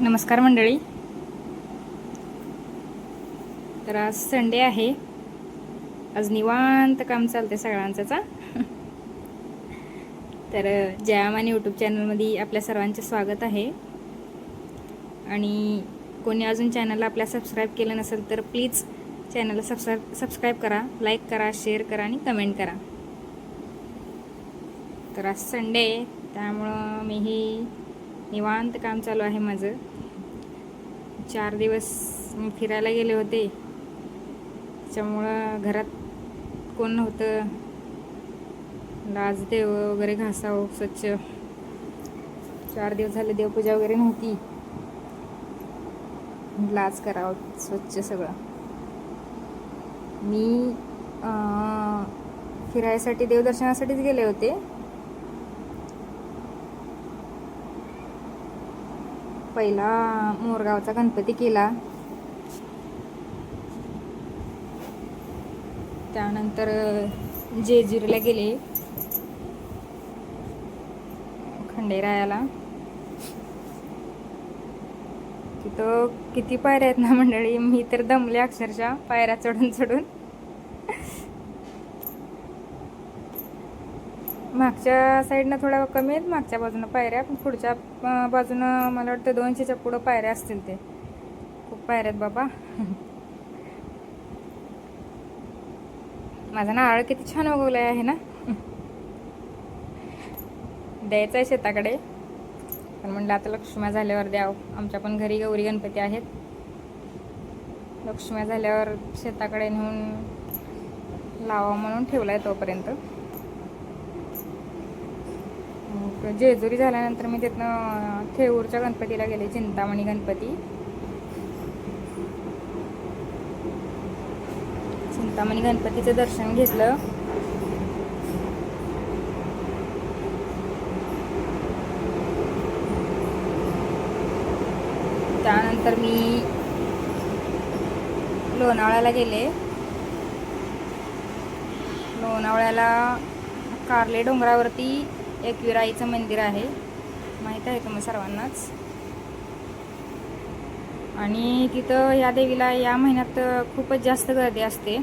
नमस्कार मंडळी. तर आज संडे आहे. आज निवांत काम चालते सगळ्यांचंच तर जयाम आणि यूट्यूब चॅनलमध्ये आपल्या सर्वांचे स्वागत आहे. आणि कोणी अजून चॅनलला आपल्या सबस्क्राईब केलं नसेल तर प्लीज चॅनलला सबस्क्राईब सबस्क्राईब करा लाईक करा शेअर करा आणि कमेंट करा. तर आज संडे आहे, त्यामुळं मीही निवांत काम चालू आहे माझं. चार दिवस मी फिरायला गेले होते. त्याच्यामुळं घरात कोण नव्हतं. लाज देव वगैरे घासावं स्वच्छ. चार दिवस झाले देवपूजा वगैरे नव्हती. लाज करावं स्वच्छ सगळं. मी फिरायसाठी देवदर्शनासाठीच गेले होते. पहिला मोरगावचा गणपती केला. त्यानंतर जेजुरीला गेले. खंडेरायाला. तिथं किती पायऱ्या आहेत ना मंडळी? मी तर दमले अक्षरशः पायऱ्या चढून चढून मागच्या साईडनं थोड्या कमी आहेत मागच्या बाजूनं पायऱ्या पण पुढच्या बाजूनं मला वाटतं दोनशेच्या पुढं पायऱ्या असतील ते. खूप पायऱ्या आहेत बाबा. माझा नारळ किती छान उगवलाय आहे ना? द्यायचं आहे शेताकडे. पण म्हणलं आता लक्ष्म्या झाल्यावर द्याव. आमच्या पण घरी गौरी गणपती आहेत. लक्ष्म्या झाल्यावर शेताकडे नेऊन लावा म्हणून ठेवलाय तोपर्यंत. जेजुरी झाल्यानंतर मी तिथनं थेऊरच्या गणपतीला गेले चिंतामणी गणपती. चिंतामणी गणपतीचं दर्शन घेतलं. त्यानंतर मी लोणावळ्याला गेले. लोणावळ्याला कार्ले डोंगरावरती एक विराईचं मंदिर आहे. माहीत आहे तुम्हाला सर्वांनाच? आणि तिथं या देवीला या महिन्यात खूपच जास्त गर्दी असते.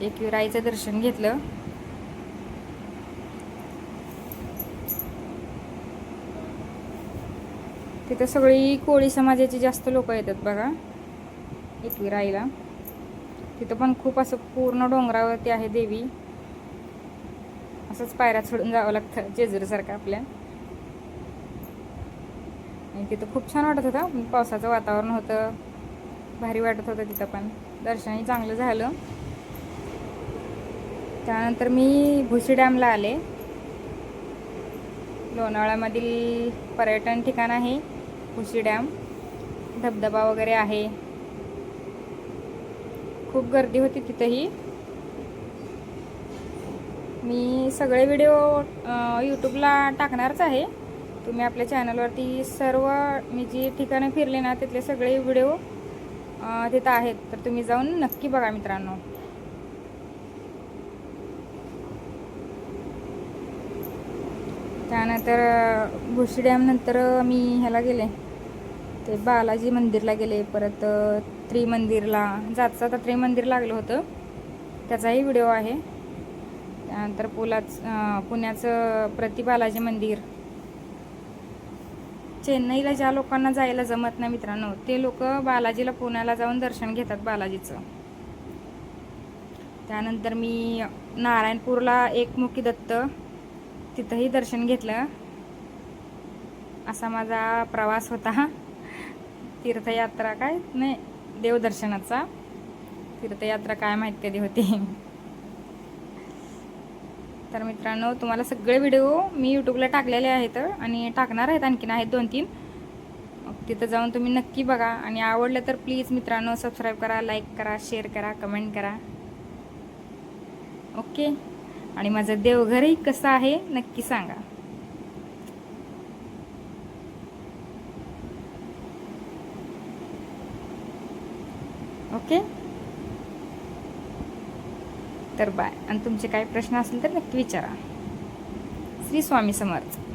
एक विराईचं दर्शन घेतलं. तिथं सगळी कोळी समाजाची जास्त लोक येतात बघा. एकविराईला तिथं पण खूप असं पूर्ण डोंगरावरती आहे देवी. असंच पायऱ्या चढून जावं लागतं जेजुरीसारखं आपल्या. आणि तिथं खूप छान वाटत होतं पावसाचं वातावरण होतं. भारी वाटत होतं तिथं पण. दर्शनही चांगलं झालं. त्यानंतर मी भुशी डॅमला आले. लोणावळ्यामधील पर्यटन ठिकाण आहे भुशी डॅम. धबधबा वगैरे आहे. खूप गर्दी होती तिथंही. मी सगळे व्हिडिओ यूट्यूबला टाकणारच आहे. तुम्ही आपल्या चॅनलवरती सर्व मी जी ठिकाणं फिरले ना तिथले सगळे व्हिडिओ तिथं आहेत. तर तुम्ही जाऊन नक्की बघा मित्रांनो. त्यानंतर भुशी डॅमनंतर मी ह्याला गेले. ते बालाजी मंदिरला गेले परत त्रिमंदिरला. जात जाता त्रिमंदिर लागलं होतं. त्याचाही व्हिडिओ आहे. त्यानंतर पुलाच पुण्याचं प्रति बालाजी मंदिर. चेन्नईला ज्या लोकांना जायला जमत नाही मित्रांनो ते लोक बालाजीला पुण्याला जाऊन दर्शन घेतात बालाजीचं. त्यानंतर मी नारायणपूरला एकमुखी दत्त तिथंही दर्शन घेतलं. असा माझा प्रवास होता. तीर्थयात्रा काय? नाही देवदर्शनाचा. तीर्थयात्रा काय माहीत कधी होती? तर मित्रांनो तुम्हाला सगळे व्हिडिओ मी यूट्यूबला टाकलेले आहेत आणि टाकणार आहेत आणखीन आहेत दोन तीन तिथं जाऊन तुम्ही नक्की बघा. आणि आवडलं तर प्लीज मित्रांनो सबस्क्राईब करा लाईक करा शेअर करा कमेंट करा. ओके आणि माझं देवघरही कसं आहे नक्की सांगा. ओके? तर बाय. आणि तुमचे काही प्रश्न असतील तर नक्की विचारा. श्री स्वामी समर्थ.